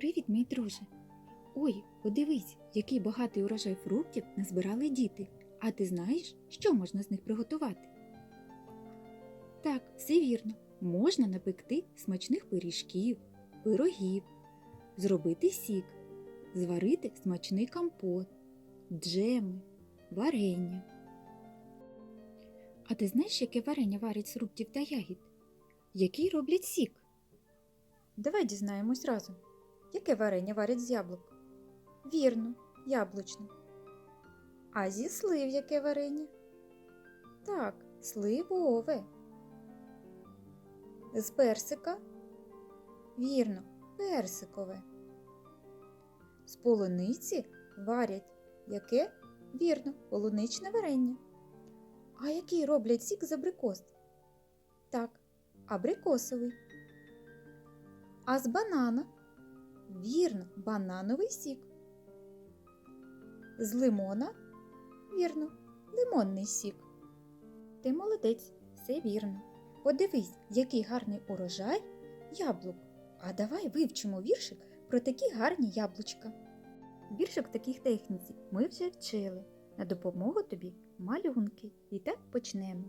Привіт, мій друже. Ой, подивись, який багатий урожай фруктів назбирали діти. А ти знаєш, що можна з них приготувати? Так, все вірно. Можна напекти смачних пиріжків, пирогів, зробити сік, зварити смачний компот, джеми, варення. А ти знаєш, яке варення варять з фруктів та ягід? Який роблять сік? Давай дізнаємось разом. Яке варення варять з яблук? Вірно, яблучне. А зі слив яке варення? Так, сливове. З персика? Вірно, персикове. З полуниці варять яке? Вірно, полуничне варення. А який роблять сік з абрикос? Так, абрикосовий. А з банана? Вірно, банановий сік. З лимона? Вірно, лимонний сік. Ти молодець, все вірно. Подивись, який гарний урожай яблук. А давай вивчимо віршик про такі гарні яблучка. Віршик в такій техніці ми вже вчили. На допомогу тобі малюнки. І так почнемо.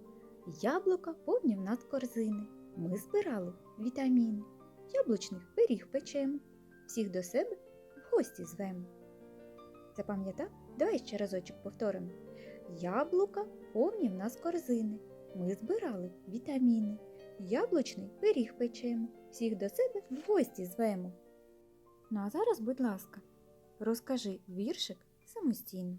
Яблука повні в нас корзини. Ми збирали вітаміни. Яблучних пиріг печемо. Всіх до себе в гості звемо. Запам'ятав? Давай ще разочок повторимо. Яблука повні в нас корзини. Ми збирали вітаміни. Яблучний пиріг печемо. Всіх до себе в гості звемо. Ну а зараз, будь ласка, розкажи віршик самостійно.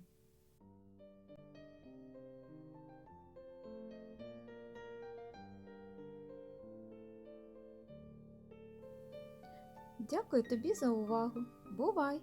Дякую тобі за увагу. Бувай!